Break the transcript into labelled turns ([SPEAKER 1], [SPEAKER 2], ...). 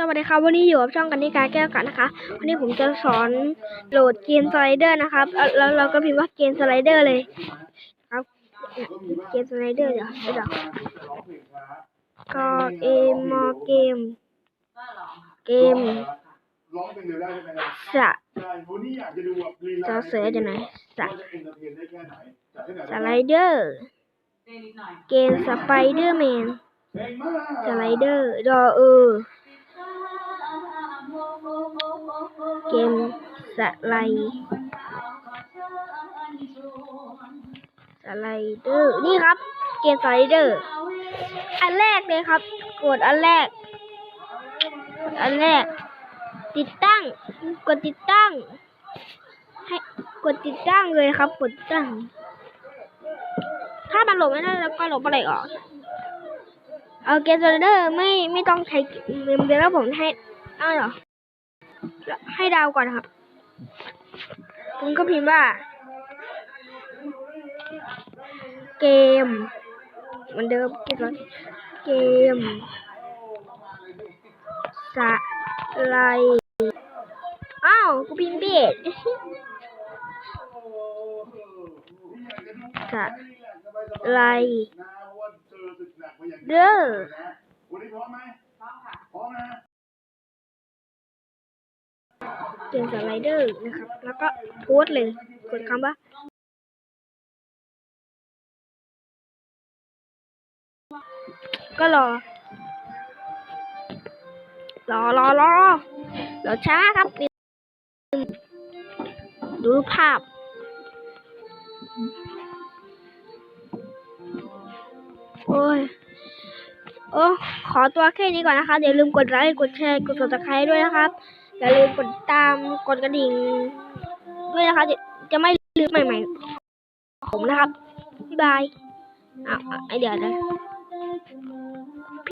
[SPEAKER 1] สวัสดีครับวันนี้อยู่กับช่องกันนิการแก้วกันนะคะ วันนี้ผมจะสอนโหลดเกมสไลเดอร์นะครับแล้วเราก็พิมพ์ว่าเกมสไลเดอร์เลยครับเกมสไลเดอร์เดี๋ยวเดี๋ยวก็เอมอเกม เกม
[SPEAKER 2] ร้องเพลเดียวได้ใช่ไหมครับ
[SPEAKER 1] สะ
[SPEAKER 2] ใช่วันนี้อยากจะดูแบบลีลา
[SPEAKER 1] จะเสิร์ชอยู่ไหนสะ
[SPEAKER 2] ว่าจะเอนเตอร์เทนได้แค่ไหนจัดให้หน่อย
[SPEAKER 1] ส
[SPEAKER 2] ไล
[SPEAKER 1] เดอร์ เกมสไปเดอร์แมนสไลเดอร์ดอเออ เกมสไลสไลเดอร์นี่ครับ เกมสไลเดอร์ อันแรกเลยครับ กดอันแรก อันแรก ติดตั้ง กดติดตั้ง ให้กดติดตั้งเลยครับ กดติดตั้ง ถ้ามันหลดไม่ได้แล้วก็หลบอะไรออกเอาเกมโซลเดอร์ไม่ไม่ต้องใช้เมมเบอร์แล้วผมให้อ้าวเหรอ ให้ดาวก่อนนะครับ ผมก็พิมพ์ว่า เกมเหมือนเดิมเกมอะไรเกมสไลด์อ้าว กูพิมพ์ผิดสไลด์
[SPEAKER 2] นะว่าเจอศึกหนักมาอย่าง
[SPEAKER 1] เด้อ เกมสไลเดอร์นะครับ แล้วก็โพสเลย กดคำว่าก็รอ รอรอรอรอช้าครับ ดูภาพ โอ้ย โอ้ ขอตัวแค่นี้ก่อนนะคะอย่าลืมกดไลค์ กดแชร์ กด subscribe ด้วยนะครับ อย่าลืมกดติดตามกดกระดิ่ง ด้วยนะคะ จะจะไม่ลืมใหม่ๆผมนะครับ บ๊ายบายอะอะเดี๋ยวนะ